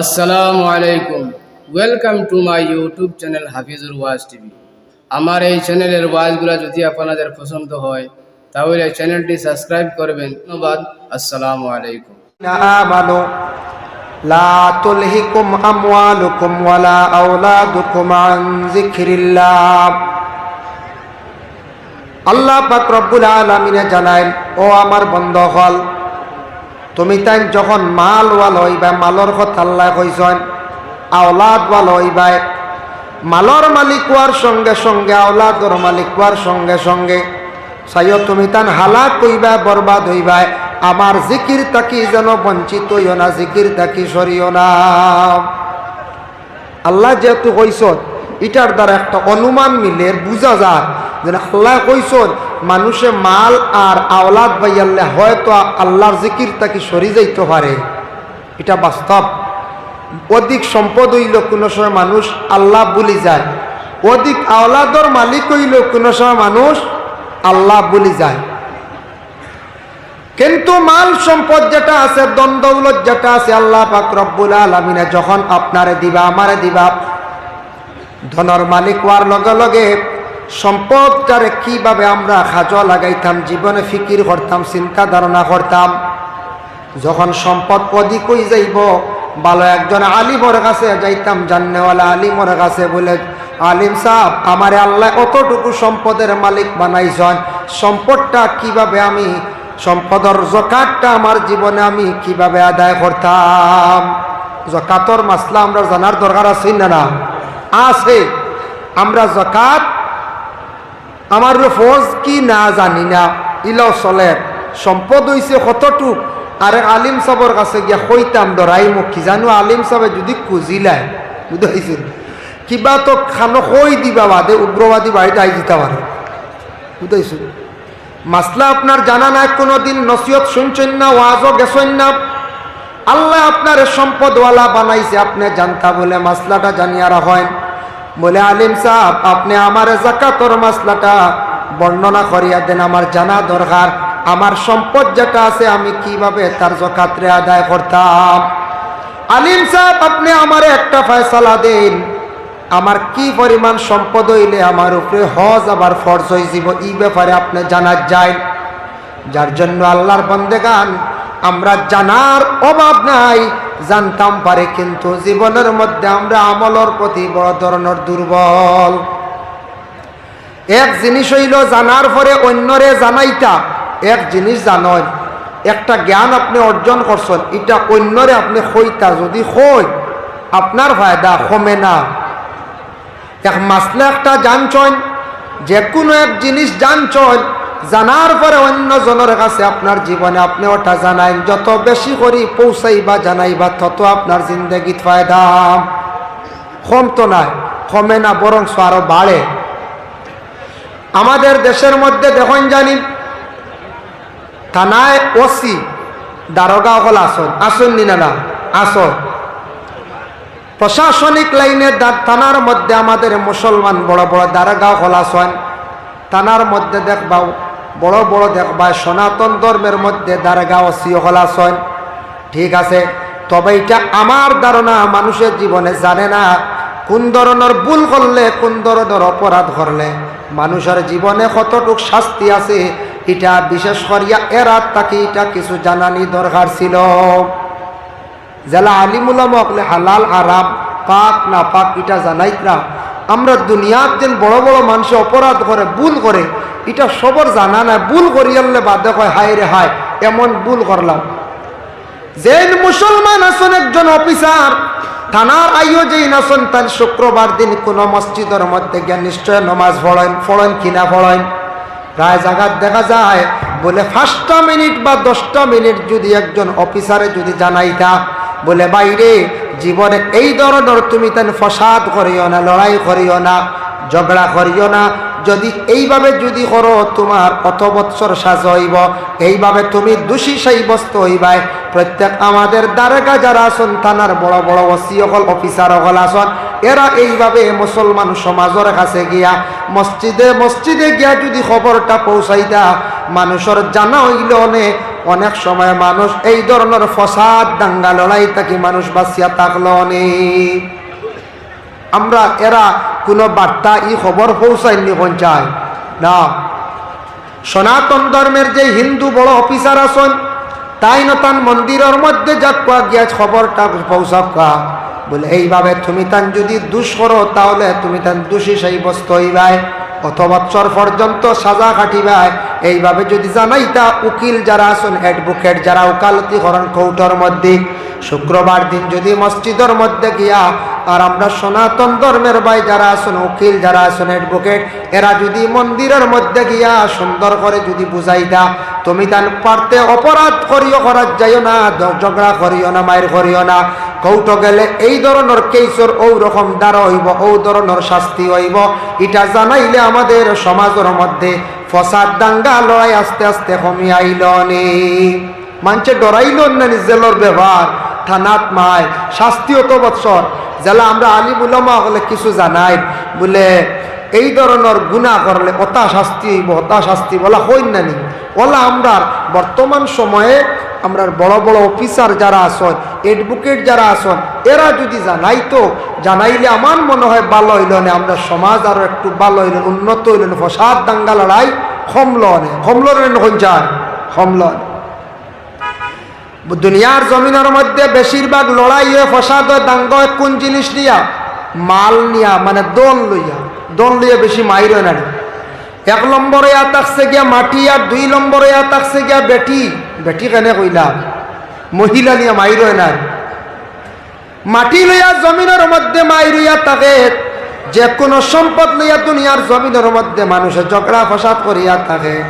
আসসালামু আলাইকুম। Welcome to my YouTube channel Hafizur was TV আমার এই চ্যানেলের ওয়াজগুলো যদি আপনাদের পছন্দ হয়, তাহলে চ্যানেলটি সাবস্ক্রাইব করবেন। ধন্যবাদ। আসসালামু আলাইকুম। আমানু, লা তুলহিকুম আমওয়ালুকুম ওয়ালা আল্লাহ পাক রব্বুল আলামিনে জানায় ও আমার বন্ধ হল তুমি তাই যখন মাল ওয়াল হইবা মালর কথা আল্লাহ কইছেন, আওলাদ ওয়াল হইবাই মালর মালিক হওয়ার সঙ্গে সঙ্গে আওলাদর মালিক হওয়ার সঙ্গে সঙ্গে, চাইও তুমি তান হালাক কইবা বরবাদ হইবা আমার জিকির তাকি যেন বঞ্চিত হইও না জিকির তাকি সরিও না। আল্লাহ যেহেতু কইসন এটার দ্বারা একটা অনুমান মিলে বুঝা যায় যে আল্লাহ কইসন মানুষে মাল আর আওলাদ বাইয়াল্লে হয়তো আল্লাহর জিকির তাকি সরি যাইতে পারে। এটা বাস্তব। অধিক সম্পদ হইল কোনো সময় মানুষ আল্লাহ বলি যায়। অধিক আওলাদর মালিক হইল কোনো সময় মানুষ আল্লাহ বলি যায়। কিন্তু মাল সম্পদ যেটা আছে দ্বন্দ্বৌলত যেটা আছে, আল্লাহ পাক রব্বুল আলমিনে যখন আপনারে দিবা, আমারে দিবা। ধনর মালিক হওয়ার লগে লগে সম্পদটারে কীভাবে আমরা খাজ লাগাইতাম, জীবনে ফিকির করতাম, চিন্তা ধারণা করতাম, যখন সম্পদ অধিক হয়ে যাইব, ভালো একজন আলিমর কাছে যাইতাম জান্নেওয়ালা আলিমর কাছে বলে, আলিম সাহ আমারে আল্লাহ অতটুকু সম্পদের মালিক বানাইছেন, সম্পদটা কীভাবে আমি, সম্পদর জকাতটা আমার জীবনে আমি কীভাবে আদায় করতাম? জকাতর মাসলা আমরা জানার দরকার আছে না না? আছে। আমরা জকাত আমার ফৌজ কি না জানি না। ইলাও চলে। সম্পদ হইছে কতটুক আরে আলিম সাবর কাছে গিয়া কইতাম ডরাই মোক। কি জানো আলিম সাবে যদি খুঁজিলাই বুঝাইছিল কিবা তো খানো কই দিবা বাদে উগ্রবাদী বাড়িতে আই দিতে পারে বুঝাইছিল মাসলা আপনার জানা নাই কোনো দিন নসিহত শুনছেন না? ওয়াজও গেছেন না? আল্লাহ আপনার সম্পদওয়ালা বানাইছে। আপনি জানতা বলে মাসলাটা জানিয়ে রাখেন বলে, আলিম সাহেব, আপনি আমার জাকাতর মাসলাটা বর্ণনা করিয়া দেন, আমার জানা দরকার। আমার সম্পদ যেটা আছে, আমি কীভাবে তার জকাতরে আদায় করতাম? আলিম সাহেব, আপনি আমার একটা ফয়সালা দিন। আমার কি পরিমাণ সম্পদ হইলে আমার উপরে হজ আবার ফরজ যাব এই ব্যাপারে আপনি জানার যায় যার জন্য আল্লাহর বন্দেগান, আমরা জানার অভাব নাই। জানতাম পারে, কিন্তু জীবনের মধ্যে আমরা আমলের প্রতি বড় ধরনের দুর্বল। এক জিনিস হইল জানার পরে অন্যরে জানাইতা, এক জিনিস জানয়। একটা জ্ঞান আপনি অর্জন করছেন, এটা অন্যরে আপনি হইতা যদি হই, আপনার ফায়দা কমে না। এক মাসলে একটা জানছেন যে কোনো এক জিনিস জানছেন জানার পরে অন্য জনের কাছে আপনার জীবনে আপনি ওটা জানাই যত বেশি করি পৌঁছাইবা, জানাইবা, তত আপনার জিন্দগিত ফায়দা। কম তো নাই, কমে না বরং আরও বাড়ে। আমাদের দেশের মধ্যে দেখুন জানি, থানায় ওসি, দারোগা হল আসন আসন নি না আসন প্রশাসনিক লাইনে থানার মধ্যে আমাদের মুসলমান বড় বড় দারোগা হল আসন থানার মধ্যে দেখবা বড় বড় দেখবা সনাতন ধর্মের মধ্যে দারোগা হল আসন ঠিক আছে? তবে এটা আমার ধারণা, মানুষের জীবনে জানে না কোন ধরনের ভুল করলে, কোন ধরনের অপরাধ করলে। মানুষের জীবনে কতটুক শাস্তি আছে, এটা বিশেষ করিয়া এরা তাকে এটা কিছু জানানি দরকার ছিল। জেলা আলিমুলাম হালাল আরাম পাক, না পাক, এটা জানাইত না। আমরা দুনিয়ার যেন বড় বড় মানুষ অপরাধ করে, ভুল করে এটা সবর জানা না ভুল করিয়ালে বাদে কয়, হায় রে হায়, এমন ভুল করলাম। যেন মুসলমান আছেন একজন অফিসার, থানার আইও যেই নাচন তার শুক্রবার দিন কোনো মসজিদের মধ্যে গিয়ে নিশ্চয় নমাজ পড়েন পড়েন কিনা পড়েন। প্রায় জায়গার দেখা যায়, বলে, পাঁচটা মিনিট বা দশটা মিনিট যদি একজন অফিসারে যদি জানাইতা, বলে বাইরে জীবনে এই ধরনের তুমি তেন ফসাদ করিও না, লড়াই করিও না, ঝগড়া করিও না যদি এইভাবে যদি করো, তোমার কত বৎসর সাজ হইব। এইভাবে তুমি দোষী সাব্যস্ত হইবাই। প্রত্যেক আমাদের দ্বারকা যারা আসন থানার বড় বড় ওসি অকল, অফিসার অকল আসন এরা এইভাবে মুসলমান সমাজের কাছে গিয়া, মসজিদে মসজিদে গিয়া যদি খবরটা পৌঁছাইতা, মানুষের জানা হইল অনেক অনেক সময় মানুষ এই ধরনের ফসাদ, দাঙ্গা লড়াই থাকি মানুষ বাঁচিয়া থাকল অনেক আমরা এরা কোনো বার্তা ই খবর পৌঁছায়নি পঞ্চায়। না। সনাতন ধর্মের যে হিন্দু বড় অফিসার আসন, তাই নতান মন্দিরের মধ্যে যাক কোয়া গিয়া খবরটা পৌঁছাক বলে, এইভাবে তুমি তান যদি দুষ করো, তাহলে তুমি তান দোষী সাব্যস্ত হইবাই। অত বৎসর পর্যন্ত সাজা খাটিবাই। এইভাবে যদি জানাইতা, উকিল যারা আছেন অ্যাডভোকেট যারা ওকালতি করেন কৌটর মধ্যে, শুক্রবার দিন যদি মসজিদের মধ্যে গিয়া আর আমরা সনাতন ধর্মের ভাই যারা আছেন, উকিল যারা আছেন অ্যাডভোকেট এরা যদি মন্দিরের মধ্যে গিয়া সুন্দর করে যদি বুঝাই দা, তুমি তান পারতে অপরাধ করিও করার যাইও না, ঝগড়া করিও না মায়ের করিও না। কৌটো গেলে এই ধরনের কেসর ও রকম দ্বারা হইব ও ধরনের শাস্তি হইব। এটা জানাইলে আমাদের সমাজের মধ্যে ফসাদ দাঙ্গা লড়াই আস্তে আস্তে কমি আইল নে। মানছে ডরাইল না জেলর ব্যবহার। থানাত মায়, শাস্তিও তো বৎসর। জেলা আমরা আলী বুলমা হলে কিছু জানাই, বলে এই ধরনের গুণা করলে অতা শাস্তি অতা শাস্তি বলা হই না নি। ওলা আমরা বর্তমান সময়ে আমরা বড় বড় অফিসার যারা আসন এডভোকেট যারা আসন এরা যদি জানাইতো, জানাইলে আমার মনে হয় ভালো হইল না। আমরা সমাজ আরও একটু ভালো হইল, উন্নত হইল না। ফসাদ দাঙ্গা লড়াই কমল নে। কমল নে যায়। কমল দুনিয়ার জমিনের মধ্যে বেশিরভাগ লড়াই ফসাদ দাঙ্গ কোন জিনিস নিয়া? মাল নিয়া মানে দল লইয়া। দল লইয়া বেশি মাইর হয় না এক নম্বরে ইয়া থাকছে গিয়া মাটি, আর দুই নম্বরে ইয়া থাকছে গিয়া বেটি। বেটি কেনে কইলা? মহিলা নিয়া মাইর না মাটি লইয়া জমিনের মধ্যে মাইরিয়া থাকে যে কোনো সম্পদ লইয়া দুনিয়ার জমিনের মধ্যে মানুষে ঝগড়া, ফসাদ করিয়া থাকে।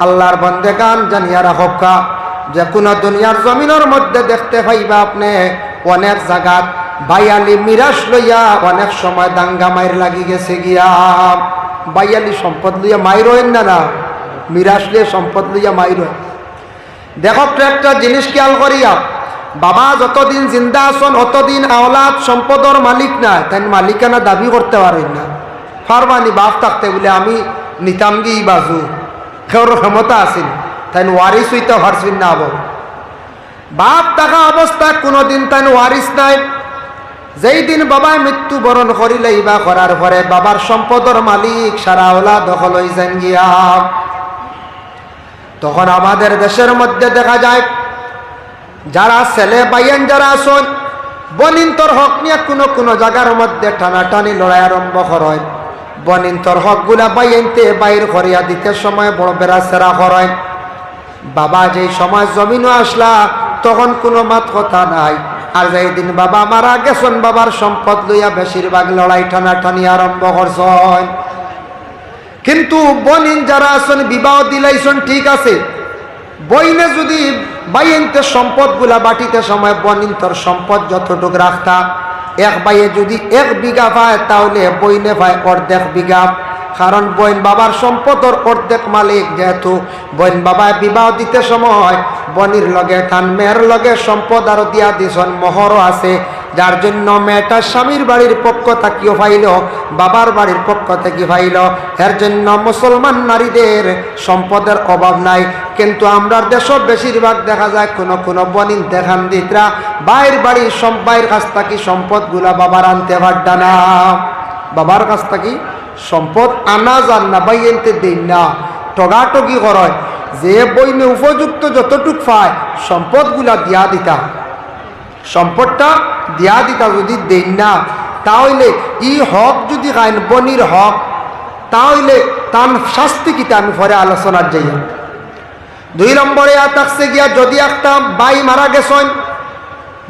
আল্লাহর বন্দে গান জানিয়া রাখা যে কোনো দুনিয়ার জমিনের মধ্যে দেখতে পাইবা আপনি, অনেক জায়গাত বাইয়ালি মিরাস লইয়া অনেক সময় দাঙ্গা মাইর লাগি গেছে গিয়া। বাইয়ালি সম্পদ লইয়া মাইর হইন না না? মিরাস লইয়া সম্পদ লইয়া মাইর হয় দেখো, একটা জিনিস খেয়াল করিয়া, বাবা যতদিন জিন্দা আছেন, অতদিন আওলাদ সম্পদর মালিক না তাই মালিকানা দাবি করতে পারেন না। ফারমানি বাপ থাকতে বলে আমি নিতাম গিয়ে বাজু কেউর ক্ষমতা আসেন তাই ওয়ারিস হইতে পারছেন না আবার বাপ থাকা অবস্থা কোনোদিন তাই ওয়ারিস নাই। যেই দিন বাবায় মৃত্যুবরণ করিলে বা করার পরে বাবার সম্পদর মালিক সারা ওলা দখল যান গিয়া। তখন আমাদের দেশের মধ্যে দেখা যায়, যারা ছেলে বাইয়ান যারা আসন বনিন্তর হক নিয়ে কোনো কোনো জায়গার মধ্যে টানাটানি লড়াই আরম্ভ করেন বনিন্তর হকগুলা বাইয়ানতে বাইর করিয়া দিতে সময় বড় বেড়া সেরা করেন। বাবা যে সময় জমিনও আসলা, তখন কোনো মাত কথা নাই। আর যেই দিন বাবা মারা গেছেন, বাবার সম্পদ লইয়া বেশিরভাগ লড়াই টানাটানি আরম্ভ করছেন। কিন্তু বনিন যারা আছেন, বিবাহ দিলাইছেন, ঠিক আছে। বইনে যদি বাইনতে সম্পদগুলা বাটিতে সময়, বনিন তোর সম্পদ যতটুক রাখতা। এক বাইয়ে যদি এক বিঘা পায়, তাহলে বইনে পায় অর্ধেক বিঘা। কারণ বইন বাবার সম্পদর অর্ধেক মালিক যেহেতু, বইন বাবায় বিবাহ দিতে সময় বনির লগে খান মেয়ের লগে সম্পদ আরও দিয়া দিছন মোহরও আছে। যার জন্য মেয়েটা স্বামীর বাড়ির পক্ষ থাকিও পাইল, বাবার বাড়ির পক্ষ থেকে পাইল। এর জন্য মুসলমান নারীদের সম্পদের অভাব নাই। কিন্তু আমরা দেশ বেশিরভাগ দেখা যায় কোনো কোনো বনিন দেখান দিতরা, বাইর বাড়ির সব বাইর কাছ থাকি সম্পদগুলা বাবার আনতে পারডা বাবার কাছ থাকি সম্পদ আনা যান না বাই এনতে দিন না। টগাটগি করয় যে বইনে উপযুক্ত যতটুক পায়, সম্পদগুলা দিয়া দিতা। সম্পদটা দিয়া দিতা যদি দেন না, তাহলে ই হক যদি খাইন বনির হক, তাহলে তান শাস্তি কিতা আমি পরে আলোচনার যাই দুই নম্বরে আর গিয়া, যদি একটা বাই মারা গেছন,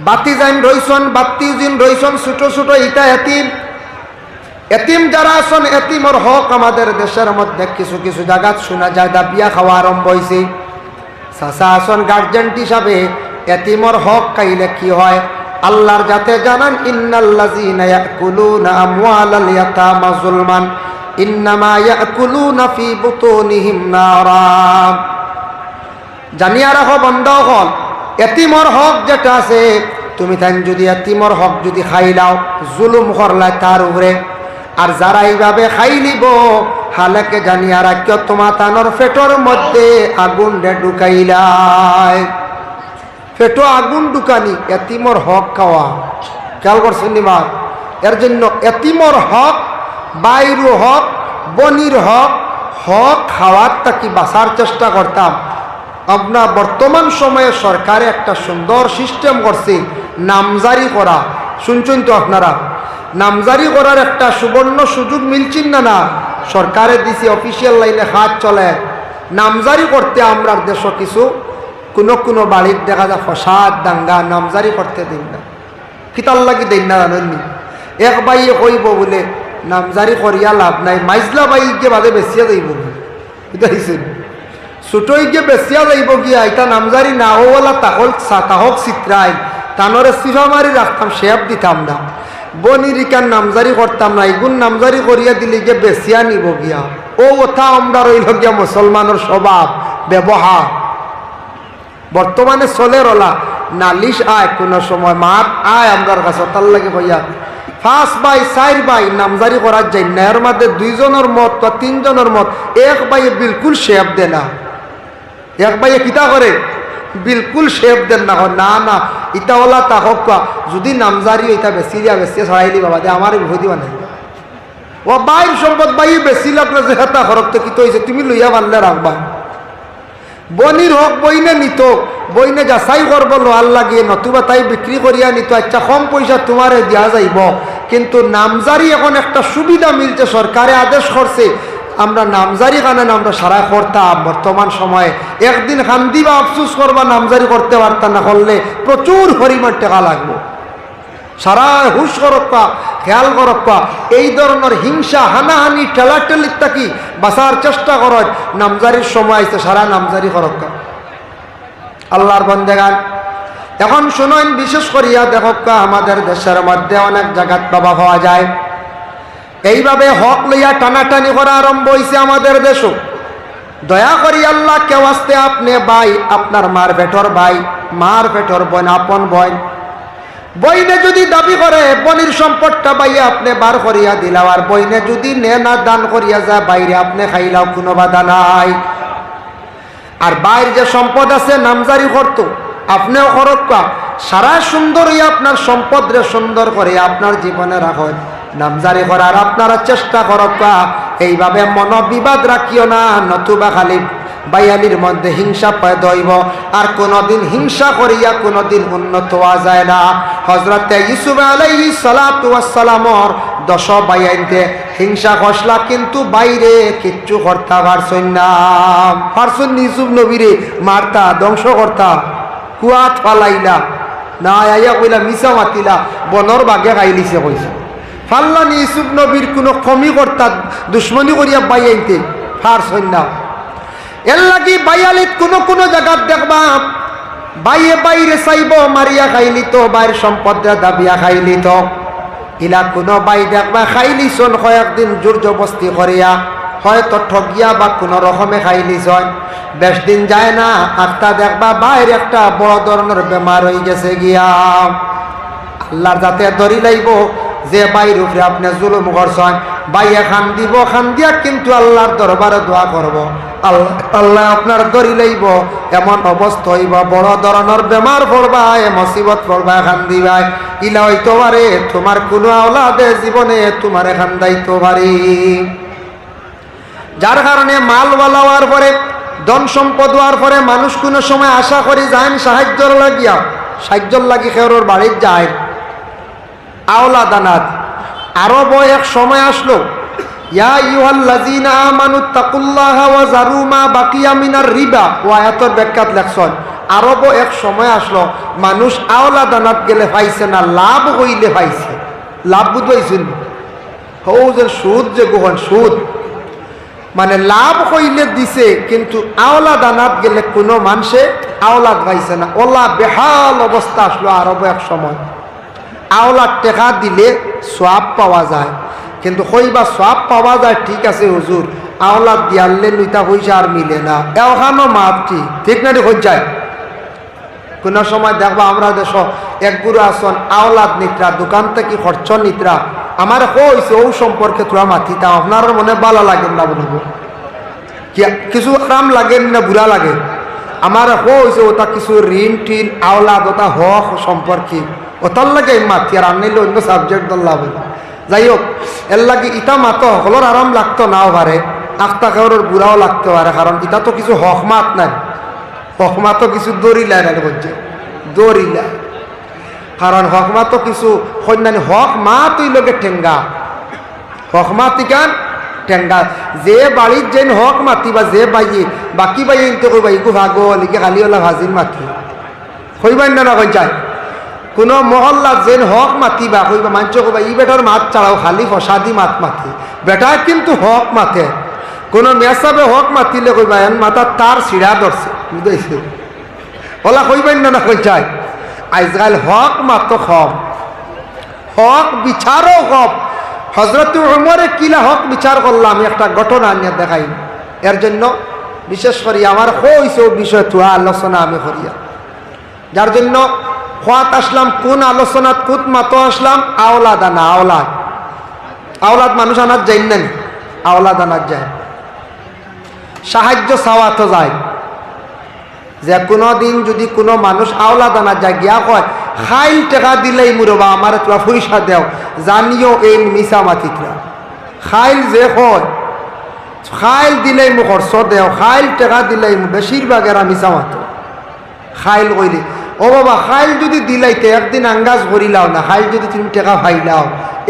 বাতি যাইন রইছন বাতি জিন রইছন ছোট ছোট ইটা এতিম এতিম যারা আছেন, এতিমর হক আমাদের দেশের মধ্যে কিছু কিছু জায়গাত শোনা যায় দা বিয়া খাওয়া আরম্ভ হয়েছে চাচা আসন গার্জেন্ট হিসাবে, এতিমর হক কাইলে কি হয়? আল্লাহর যাতে জানান, ইন্নাল্লাযীনা ইয়াকুলুনা আমওয়ালাল ইয়াতামা যুলমান, ইন্নামা ইয়াকুলুনা ফি বুতুনিহিম নারা। জানিয়া রাখো বন্ধ হল। এতিমর হক যেটা আছে, তুমি তাই যদি এতিমর হক যদি খাইলাও, জুলুম করলা তার উপরে। আর যারা এইভাবে খাই নিব, হালেকে জানিয়া রাখিও তোমা তানোর ফেটোর মধ্যে আগুন রে ফেটো আগুন ঢুকানি, এতিমর হক খাওয়া। খেয়াল করছেন নিমা এর জন্য এতিমর হক, বাইরু হক, বনির হক হক খাওয়ার তাকি বাঁচার চেষ্টা করতাম। আপনার বর্তমান সময়ে সরকারে একটা সুন্দর সিস্টেম করছে, নামজারি করা। শুনছেন তো আপনারা? নামজারি করার একটা সুবর্ণ সুযোগ মিলছেন না না? সরকারে দিছে অফিসিয়াল লাইনে হাত চলে। নামজারি করতে আমরা দেশ কিছু, কোনো কোনো বাড়ির দেখা যায় ফসাদ, দাঙ্গা, নামজারি করতে দিন না। কিতাল লাগি দিন না জানেননি এক বাইয়ে কইব বলে, নামজারি করিয়া লাভ নাই। মাইজলা বাইকে বাদে বেচিয়া যাইব বুঝাইছেন ছোটইকে বেচিয়া যাইব গিয়া এটা নামজারি না ওলা তাহল তাহক চিত্রাই তানরে সিফা মারি রাখতাম শেপ দিতাম না। বনিরিকার নামজারি করতাম না এগুন নামজারি করিয়া দিলে গিয়ে বেচিয়া নিব গিয়া। ও ওথা আমরা রইল গিয়া মুসলমানের স্বভাব, ব্যবহার। বর্তমানে চলে রলা, নালিশ আয়, কোন সময় মাত আয় আমরার কাছে, তার লাগে হইয়া ফার্স্ট বাই চার বাই, নামজারি করার যাই না এর মধ্যে দুইজনের মত বা তিনজনের মত, এক বাইয়ে বিলকুল শেপ দে না এক বাইয়ে কিতা করে? বিলকুল শেপ দেন না হয়, না না ইটা ওলা তা হোক যদি নামজারি ইটা বেশি দিয়া বেশি ছড়াইলি বাবা দে আমার ভয় দিবা নাই। ও বাইর সম্পদ বাই বেশি লাগলে যে হেতা খরক তো কি তো হয়েছে তুমি লইয়া পারলে রাখবা বনির হোক বইনে নিত বইনে যাচাই করব লোহার লাগিয়ে নতুবা তাই বিক্রি করিয়া নিত আচ্ছা কম পয়সা তোমারে দেওয়া যাইব। কিন্তু নামজারি এখন একটা সুবিধা মিলছে সরকারে আদেশ করছে আমরা নামজারি কারণে আমরা সারা করতাম। বর্তমান সময়ে একদিন খান্দি বা আফসুস করবা, নামজারি করতে পারতাম না, করলে প্রচুর পরিমাণ টাকা লাগবে। সারা হুশ করক্কা, খেয়াল করক্কা, এই ধরনের হিংসা, হানাহানি ঠেলাঠেলির থাকি বাঁচার চেষ্টা করত নামজারির সময় আইছে সারা নামজারি করক্কা। আল্লাহর বন্দেগান, এখন শুনেন, বিশেষ করিয়া দেখক্কা, আমাদের দেশের মধ্যে অনেক জায়গাত বাবা পাওয়া যায়। এইভাবে হক লইয়া টানাটানি করা আরম্ভ হয়েছে আমাদের দেশও। দয়া করি আল্লাহ, কেউ আসতে আপনি ভাই, আপনার মার বেটর ভাই, মার বেটর বোন, আপন বোন। বইনে যদি দাবি করে, বনির সম্পদটা বাইয়ে আপনি বার করিয়া দিলাও, আর বইনে যদি নে না দান করিয়া যায়, বাইরে আপনি খাইলাও কোনো বাধা নাই। আর বাইর যে সম্পদ আছে, নামজারি করতো, আপনিও খরক্কা সারা সুন্দর হইয়া আপনার সম্পদ রে সুন্দর করে আপনার জীবনে রাখেন নামজারি করার আপনারা চেষ্টা করক্কা এইভাবে মনোবিবাদ রাখিও না, নতুবা খালি বাইয়ালির মধ্যে হিংসা পয়দ হইব আর কোনোদিন হিংসা করিয়া কোনোদিন উন্নত হওয়া যায় না। হজরতে ইসুফ আলাইহি সালামর দশ বাইয়াইনতে হিংসা খসলা কিন্তু বাইরে কিচ্ছু করতা পারছই না। পারছন ইসুফ নবীরে? মারতা, ধ্বংস করতা। কুয়াত ফালাইলা। না আইয়া কইলা, মিছা মাতিলা। বনর বাগে খাইলিছে কইছে। ফাল্লানি ইসুফ নবীর কোনো কমি কর্তা দুশ্মনী করিয়া বাইয়াইতে পারছই না এর লাগি বাইয়ালিত কোনো কোনো জায়গাত দেখবা, বাইয়ে বাইরে চাইব, মারিয়া খাইলি তো, বাইর সম্পদ দাবিয়া খাইলি তো। ইলা কোনো বাই দেখবা, খাইলি চোন কয়েকদিন জোর জবস্তি করিয়া, হয়তো ঠগিয়া বা কোনো রকমে খাইলি চন। বেশ দিন যায় না আটটা দেখবা বাইরে একটা বড় ধরনের বেমার হয়ে গেছে গিয়া। আল্লাহর যাতে ধরি লাইব যে বাইর উপরে আপনি জুলুম করছেন বাইয়ে খান দিব খান দিয়া কিন্তু আল্লাহর দরবারে দোয়া করব। আল্লাহ আপনার দরি লইব, এমন অবস্থা হইব, বড় ধরনের বেমার এ মুসিবত পড়বা খান দিবাই ইলা হইতে পারে, তোমার কোনো আওলাদে জীবনে তোমার এখান দায়িত্ব পারি। যার কারণে মালওয়ালা হওয়ার পরে, ধন সম্পদ হওয়ার পরে মানুষ কোনো সময় আশা করি যান সাহায্যর লাগিয়া, সাহায্যর লাগি খেরোর বাড়ির যায়। আওলা দানাত আরব এক সময় আসলো, ইয়া এক সময় আসলো আওলা দানাত গেলে না, লাভ লাভ যে সুদ যে সুদ। মানে লাভ হইলে দিছে, কিন্তু আওলা দানাত গেলে কোনো মানুষে আওলাদ পাইছে না। ওলা বেহাল অবস্থা আসলো আরব এক সময়। আওলাদ টেকা দিলে সোয়াব পাওয়া যায়। কিন্তু কইবা সোয়াব পাওয়া যায়, ঠিক আছে হুজুর, আওলাদ দিয়ালে নুইতা পয়সা আর মিলে না। এওখানো মাপটি ঠিক না হয়ে যায় কোন সময় দেখবা আমরা দেশ, এক গুরু আসন, আওলাদ নিত্রা, দোকান থেকে খরচ নিত্রা, আমার কইছে, ও সম্পর্কে তোরা মাতিতাম আপনার মনে ভালো লাগেন না বলব। কিছু আরাম লাগেন না বুড়া লাগে? আমার কইছে, ওটা কিছু ঋণ টিন, আওলাদ, ওটা হক সম্পর্কে। ওটার লাগে মাতি আর আনলে অন্য সাবজেক্ট দল্লা বলে যাই হোক এর লাগে ইটা মাতো সকলের আরাম লাগতো নাও পারে আখতা কাউরের বুড়াও লাগতে পারে কারণ ইটা তো কিছু হকমাত নাই। হকমাতো কিছু দরিলা না বলছে দরিলা কারণ হকমা তো কিছু সন্ন্যানী হক মা তুই লোকে ঠেঙ্গা হক মা তিকান ঠেঙ্গা যে বাড়ির যেন হক মাতি বা যে বাইয়ে বাকি বাইয়ে ইনতে কইবা ইগু ভাগো লিখে খালি ওলা ভাজির মাতি। কইবাই না না কই যায়? কোনো মহল্লা যেন হক মাতি বা কইবা, মাঞ্চ কইবা, ই বেটার মাত ছাড়াও খালি ফসাদি মাত মাতি। বেটা কিন্তু হক মাতে। কোনো মেসাবে হক মাতিলে কইবা, এন মাথা তার সিড়া ধরছে বুঝাইছে ওলা কইবেন না না কই চাই? আজকাল হক মাত্র হক। হক বিচারও কম হজরত উমরে কিলা হক বিচার করলাম একটা ঘটনা নিয়ে দেখাই এর জন্য বিশেষ করি আমার হইছে ও বিষয় তুয়া আলোচনা আমি করিয়া যার জন্য খোয়াত আসলাম, কোন আলোচনাত কুত মাতো আসলাম? আওলাদ আনা, আওলাদ। আওলাদ মানুষ আনার যাই না আওলাদ আনার যায়। সাহায্য চাওয়াতো যায়। যে কোনো দিন যদি কোনো মানুষ আওলা দানা যায়, গিয়া কয়, খাইল টেকা দিলেই মুরবা আমার তোরা পয়সা দেও। জানিও এই মিশা মাতিকরা খাইল যে হয় খাইল দিলেই মু খরচ দেও, খাইল টেকা দিলেই বেশিরভাগ এরা মিশা মাতো। খাইল কইলে ও বাবা খাইল যদি দিলাইতে, একদিন আঙ্গাজ করিলাও না খাইল যদি তুমি টেকা ফাইলাও,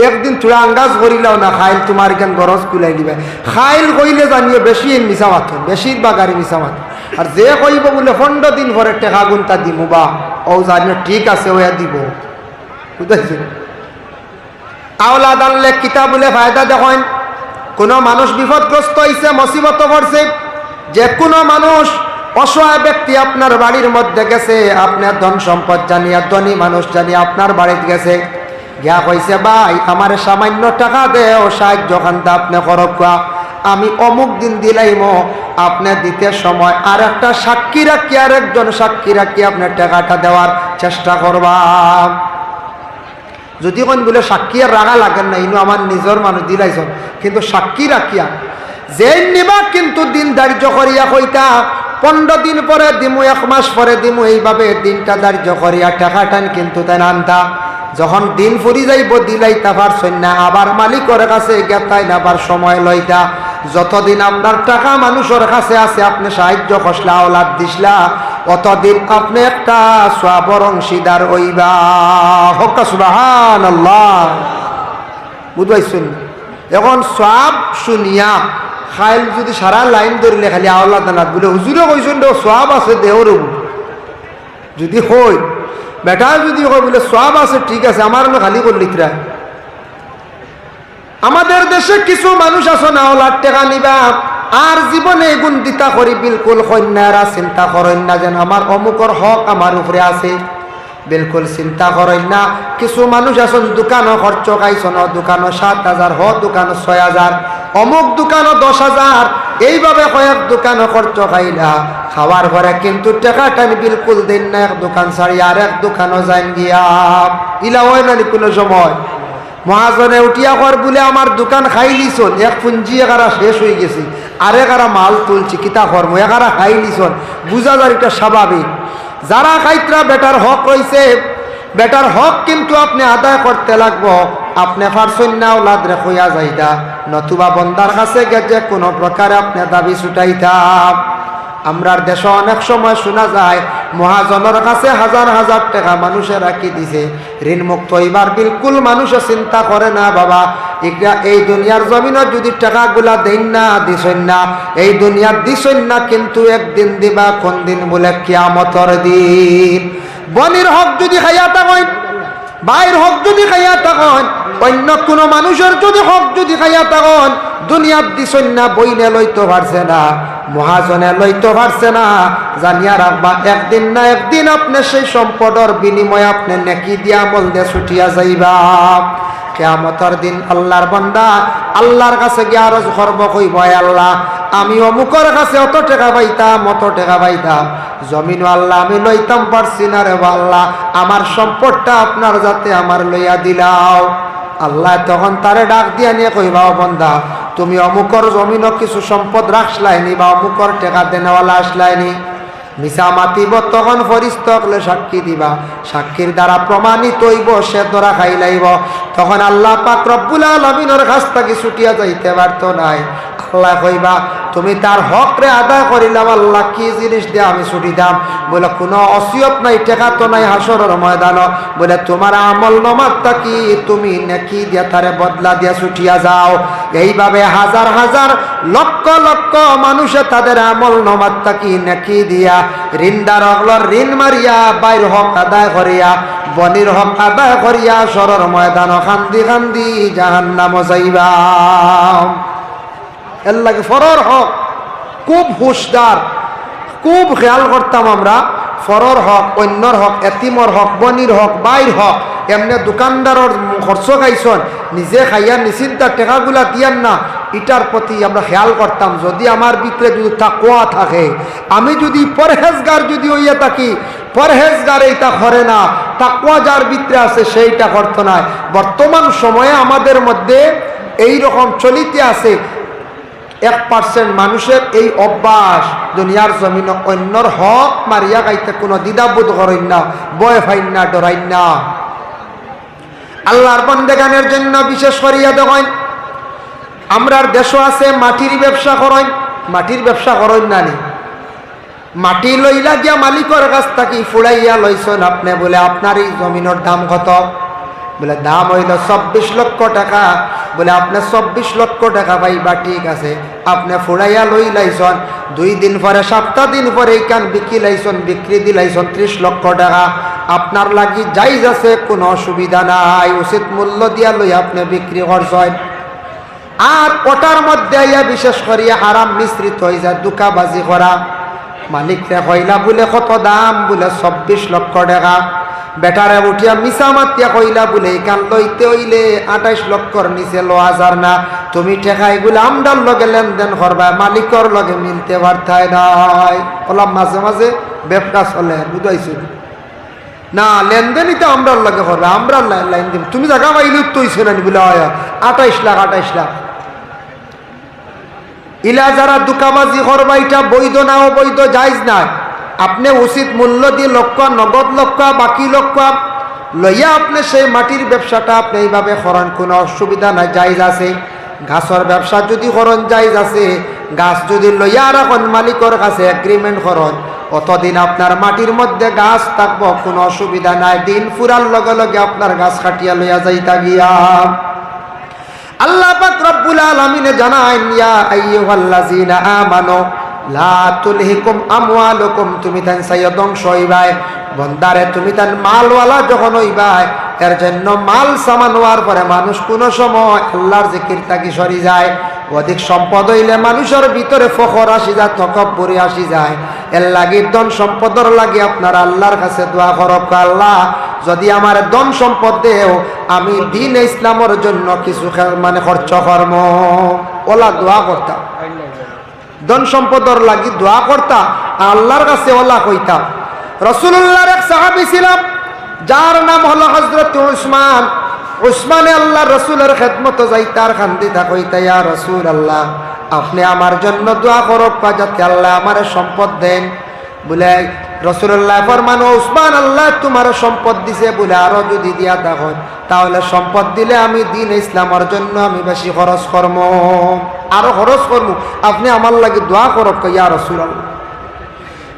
একদিন তোরা আঙ্গাজ করিলাও না খাইল তোমার কেন গরজ কুলাই দিবে। খাইল কইলে জানিয়ে বেশি মিশা মাতো বেশিরভাগ আর মিশা মাতো আর যে কইব বলে, পনেরো দিন পরে টেকা গুনতা দিমু বা, ও জানিয়ে ঠিক আছে, ওয়া দিব। বুঝাইছে? আওলাদ আনলে কিতাব বলে ফায়দা দেখেন, কোনো মানুষ বিপদগ্রস্ত হয়েছে মুসিবত পড়ছে, যে কোনো মানুষ অসহায় ব্যক্তি আপনার বাড়ির মধ্যে গেছে, আপনার ধন সম্পদ জানিয়া, ধনী মানুষ জানিয়ে আপনার বাড়িতে গেছে। গিয়া কইছে, ভাই, আমার সামান্য টাকা দে ও সাহায্য খান্তা আপনি করক আমি অমুক দিন দিলাইম, আপনি দিতে সময় আর একটা সাক্ষী রাখি, আর একজন সাক্ষী রাখি আপনার টাকাটা দেওয়ার চেষ্টা করবা। যদি কোন বলে, সাক্ষী আর রাগা লাগেন না, ইনো আমার নিজের মানুষ দিলাইছ। কিন্তু সাক্ষী রাখিয়া যে নিবা, কিন্তু দিন ধার্য করিয়া কইতা পনেরো দিন পরে দিমু, এক মাস পরে দিমু, এইভাবে দিনটা ধার্য করিয়া টাকাটান কিন্তু তাই আনতা। যখন দিন ফুরি যাইব দিলাইতা পারছেন না আবার মালিকের কাছে গেতাই নাবার সময় লইতা। যতদিন আপনার টাকা মানুষের কাছে আছে, আপনি সাহায্য খসলা ওলাদ দিসলা, অতদিন আপনি একটা সোয়াবর অংশীদার হইবা। হকা সুবাহান আল্লাহ বুঝবাইছেন এখন সব শুনিয়া খাইল যদি সারা লাইন ধরিলে খালি আওলা দানাত বলে, হুজুরে কইছেন সব আছে দেহর যদি হই বেটা যদি হয় বলে সব আছে, ঠিক আছে আমার না খালি করলি কিরা আমাদের দেশে কিছু মানুষ আছে, না ওলার টেকা নিবা। আর জীবনে এগুন দিতা করি, বিলকুল কন্যারা চিন্তা করেন না যেন আমার অমুকর হক আমার উপরে আছে। বিলকুল চিন্তা করেন না। কিছু মানুষ আছেন দোকানও খরচ খাইছন দোকানও সাত হাজার হ দোকানও ছয় হাজার অমুক দোকানও দশ হাজার এইভাবে কয়েক দোকানও খরচ খাইলা খাওয়ার পরে কিন্তু টাকাটানি বিলকুল দিন না, এক দোকান ছাড়ি আর এক দোকানও যাইন গিয়া। ইলা হয় না কোনো সময়? মহাজনে উঠিয়া কর বলে আমার দোকান খাই লিছন এক পুঞ্জি এগারা শেষ হয়ে গেছে। আর এগারা মাল তুলছি, কিতা কর্ম এগারা খাই লিছন বুঝা যায় এটা স্বাভাবিক যারা খাইতরা, বেটার হক রয়েছে বেটার হক কিন্তু আপনি আদায় করতে লাগবো। আপনি পারছেন না ওলাদ রেখইয়া যাইতা। নতুবা বন্দার কাছে গেছে কোনো প্রকারে আপনি দাবি ছুটাইতা। আমরার দেশে অনেক সময় শোনা যায়, মহাজনের কাছে হাজার হাজার টাকা মানুষে রাখি দিছে। ঋণ মুক্ত এবার বিলকুল মানুষে চিন্তা করে না বাবা। এই দুনিয়ার জমিনে যদি টাকাগুলা দেন না, দিছেন না, এই দুনিয়ার দিছেন না, কিন্তু একদিন দিবা কোন দিন বলে কিয়ামতর দিন। বনির হক যদি খাইয়া থাকেন, বাইর হক যদি খাইয়া থাকেন, অন্য কোনো মানুষের যদি হক যদি খাইয়া থাকেন দুনিয়ার দিছেন না, বইনে লইতে পারছে না, মহাজনে লইতে পারছে না। জানিয়া রাখবা, একদিন না একদিন আপনি সেই সম্পদর বিনিময়ে আপনি নেকি দিয়া দিয়ে ছুটিয়া যাইবা। কেয়ামতর দিন আল্লাহর বান্দা আল্লাহর কাছে গিয়ে আরজ করব কইব, "হে আল্লাহ, আমি অমুকর কাছে অত টাকা পাইতাম, অত টাকা পাইতাম। জমিন আল্লাহ, আমি লইতাম পারছি না রে আল্লাহ। আমার সম্পদটা আপনার যাতে আমার লইয়া দিলাও। আল্লাহ তখন তারে ডাক দিয়া নিয়ে কইবা, ও বন্দা, তুমি অমুকর জমিনও কিছু সম্পদ রাখলাইনি বা অমুকর টেকা দেনেওয়ালা আসলাইনি। মিশা মাতিব, তখন ফরিস্তকলে সাক্ষী দিবা। সাক্ষীর দ্বারা প্রমাণিত হইব, সে ধরা খাইলাইব তখন আল্লাহ পাক রব্বুল আলমিনের কাছ থেকে ছুটিয়া যাইতে পারত নাই। আল্লাহ কইবা তুমি তার হক রে আদায় করিলাম, আল্লাহ কি জিনিস দিয়ে আমি ছুটি দাম বলে, কোনো অসিয়ত নাই, টেকা তো নাই হাসরের ময়দান বলে, তোমার আমল নমাত্তা কি? তুমি নাকি দিয়া তারে বদলা দিয়া ছুটিয়া যাও। এইভাবে হাজার হাজার লক্ষ লক্ষ মানুষে তাদের আমল নমাত্তা কি নাকি দিয়া, ঋণদার অগলর ঋণ মারিয়া, বাইর হক আদায় করিয়া, বনির হক আদায় করিয়া, সরর ময়দান খান্দি খান্দি জাহান্নাম যাইবা। লাগে ফরর হক। খুব হুশদার। খুব খেয়াল করতাম আমরা, ফরর হক, অন্যর হক এতিমর হক বনির হক বাইর হক, এমনি দোকানদারর খরচ খাইছন, নিজে খাইয়া নিশ্চিন্তা টেকাগুলা দিয়ান না ইটার প্রতি আমরা খেয়াল করতাম, যদি আমার ভিতরে যদি তাকোয়া থাকে, আমি যদি পরহেজগার যদি হইয়া থাকি পরহেজগার এইটা করে না, তাকোয়া যার ভিতরে আছে সেইটা করতো না বর্তমান সময়ে আমাদের মধ্যে এই রকম চলিতে আছে এক পার্সেন্ট মানুষের এই অভ্যাস দুনিয়ার জমিন অন্যর হক মারিয়া গাইতে কোনো দ্বিধাবোধ করেন না, বয় ফাইন না, ডরাইন না। আল্লাহর বন্দেগানের জন্য বিশেষ করিয়া দেখেন আমরার দেশও আছে, মাটির ব্যবসা করেন। মাটির ব্যবসা করেন না নি। মাটি লইলা গিয়া মালিকর কাছ থাকি ফুড়াইয়া লইছেন আপনি, বলে আপনার এই জমিনের দাম কত? বলে দাম হইল চব্বিশ লক্ষ টাকা। বলে, আপনি চব্বিশ লক্ষ টাকা পাইবা, ঠিক আছে। আপনি ফুড়াইয়া লই লাইছন, দুই দিন পরে সপ্তাহ দিন পরে এইখান বিক্রি লাইছন, বিক্রি দিলাইছন ত্রিশ লক্ষ টাকা। আপনার লাগি যাই আছে কোনো অসুবিধা নাই। উচিত মূল্য দিয়া লই আপনি বিক্রি করছেন। আর ওটার মধ্যে ইয়া বিশেষ করিয়া হারাম মিশ্রিত হয়ে যায়, দুকাবাজি করা। মালিকরে কইলা, বলে, কত দাম? বলে, চব্বিশ লক্ষ টাকা। বেটারে উঠিয়া মিশা মাতিয়া কইলা বলে, কান লইতে হইলে আঠাইশ লক্ষর নিচে লো হাজার না। তুমি ঠেকা এগুলো আমদার লগে লেনদেন করবা, মালিকর লগে মিলতে পারতাই নাই। ওলাম মাঝে মাঝে ব্যবসা চলে, বুঝাইছো? না, লেনদেনই তো আমরার লগে করবে আমরা লাইন দিব তুমি জায়গা পাইলে তো হইছে না বলে আঠাইশ লাখ আঠাইশ লাখ। ইলা যারা দুকাবাজি করবা এটা বৈধ না অবৈধ যাইজ না আপনি উচিত মূল্য দিয়ে লক্ষ নগদ লক্ষ বাকি লক্ষ লইয়া আপনি সেই মাটির ব্যবসাটা আপনি এইভাবে করেন কোনো অসুবিধা নাই যাইজ আছে। ঘাসের ব্যবসা যদি করন যাইজ আছে গাছ যদি লইয়া রাখুন মালিকর কাছে এগ্রিমেন্ট করন অতদিন আপনার মাটির মধ্যে গাছ থাকব, কোনো অসুবিধা নাই। দিন ফুরার লগে লগে আপনার গাছ কাটিয়া লইয়া যাইতা গিয়া। আল্লাহ পাক রব্বুল আলামিনে জানান ইয়া আইয়ুহাল্লাযিনা আমানু তুমি হইবাই তুমি যখন হইবাই জন্য মাল কোন সময় যায়। অধিক সম্পদ হইলে মানুষের ভিতরে ফখর আসি যায়, তকব্বরি আসি যায়। এর লাগি ধন সম্পদর লাগে আপনার আল্লাহর কাছে দোয়া করক আল্লাহ, যদি আমার ধন সম্পদ দেও, আমি দিন ইসলামের জন্য কিছু মানে খরচ কর্ম। ওলা দোয়া করতাম। ধন সম্পদর লাগি দোয়া করতা, আল্লাহর কাছে ওলা কইতা। রসুল্লাহর এক সাহাবি ছিলাম, যার নাম হলো হজরত উসমান। উসমানে আল্লাহ রসুলের খেদমত যাইতার খান্দি থাকইতা ইয়া রসুল আল্লাহ আপনি আমার জন্য দোয়া করো যাতে আল্লাহ আমার সম্পদ দেন। বলে রসুল্লাহ ফরমান ও উসমান আল্লাহ তোমার সম্পদ দিছে বলে আরও যদি দিয়া দেখো তাহলে সম্পদ দিলে আমি দিন ইসলামের জন্য আমি বেশি খরচ করম আরও খরচ করব। আপনি আমার লাগে দোয়া করক ইয়া রসুল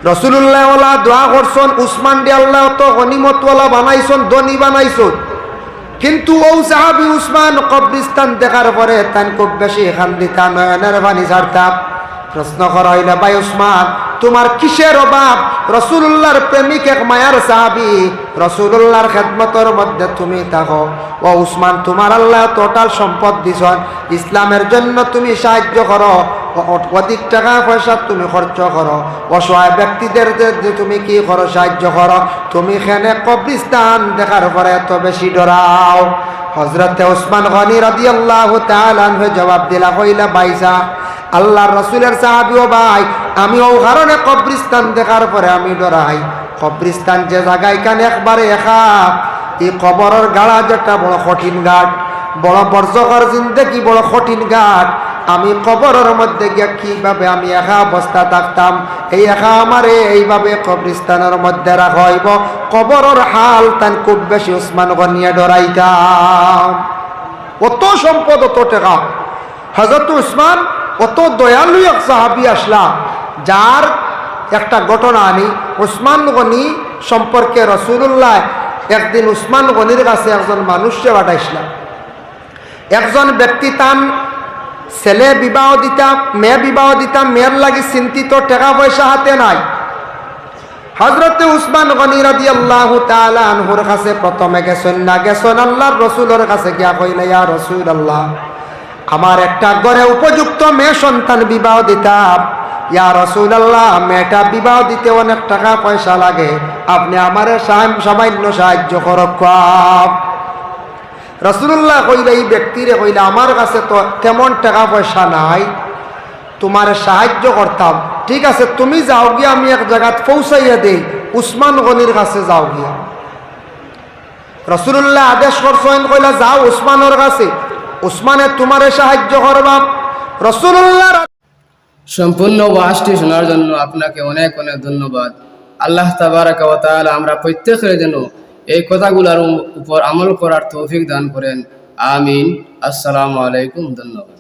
রসুল্লাহ ওলা দোয়া করছন উসমান ডি আল্লাহ তো গনিমতওয়ালা বানাইছন, ধনী বানাইছন। কিন্তু ও সাহাবি উসমান কবরিস্তান দেখার পরে তান খুব বেশি এখান দিতা নয়নের বাণী ছাড়তাম প্রশ্ন করা হইলে, ভাই উসমান, তোমার কিসের অভাব? রসুল্লাহর প্রেমিক এক মায়ার সাহাবি। রসুল্লাহর খেদমতর মধ্যে তুমি থাকো। ও উসমান, তোমার আল্লাহ টোটাল সম্পদ দিছন। ইসলামের জন্য তুমি সাহায্য করো। অধিক টাকা পয়সা তুমি খরচ করো। অসহায় ব্যক্তিদের তুমি কি করো, সাহায্য করো। তুমি খেনে কবরিস্তান দেখার পরে এত বেশি ডরাও। হজরতে ওসমান গনি রাদি আল্লাহ জবাব দিলা, কইলা বাইসা আল্লাহর রসুলের সাহাবিও ভাই, আমি ও কারণে কবরিস্তান দেখার পরে আমি ডরাই। কবরিস্তান যে জায়গায় কানে একবারে একা, এই কবরের গাড়া যেটা বড় কঠিন গাঠ বড় বর্জকর জিন্দগি, বড় কঠিন ঘাট আমি কবরের মধ্যে গিয়া কীভাবে আমি একা অবস্থা থাকতাম, এই একা আমারে এইভাবে কবরিস্তানের মধ্যে রাখা হইব, কবরের হাল তান খুব বেশি উসমান গনিয়ে ডরাইতাম। অত সম্পদ, অত টাকা। হজরত উসমান অত দয়ালু এক সাহাবি আসলা, যার একটা ঘটনা আনি উসমান গনি সম্পর্কে রসুল্লাহ একদিন উসমান গনির কাছে একজন মানুষকে পাঠাইছিলাম। একজন ব্যক্তি তান ছেলে বিবাহ দিতাম মেয়ে বিবাহ দিতাম মেয়ের লাগি চিন্তিত, টাকা পয়সা হাতে নাই। হজরতে উসমান গনি রাদি আল্লাহ আনহুর কাছে প্রথমে গেছেন, না গেছেন আল্লাহর রসুলের কাছে, গিয়া কইলে ইয়া রসুল আল্লাহ আমার একটা ঘরে উপযুক্ত মেয়ে সন্তান বিবাহ দিতাম। ইয়া রসুল আল্লাহ মেয়েটা বিবাহ দিতে অনেক টাকা পয়সা লাগে। আপনি আমার সামান্য সাহায্য করক রসুল্লাহ কইলে, এই ব্যক্তিরে কইলে, আমার কাছে তো তেমন টাকা পয়সা নাই, তোমার সাহায্য করতাম। ঠিক আছে, তুমি যাও গিয়া, আমি এক জায়গাত পৌঁছাইয়া দেই। উসমান গনির কাছে যাও গিয়া। রসুল্লাহ আদেশ করছেন, কইলা, যাও উসমানের কাছে। উসমানে তোমারে সাহায্য করবা। রসুল্লাহ সম্পূর্ণ ওয়াজটি শোনার জন্য আপনাকে অনেক অনেক ধন্যবাদ। আল্লাহ তাবারক আমরা প্রত্যেকের জন্য এই কথাগুলোর উপর আমল করার তৌফিক দান করেন। আমিন। আসসালামু আলাইকুম, ধন্যবাদ।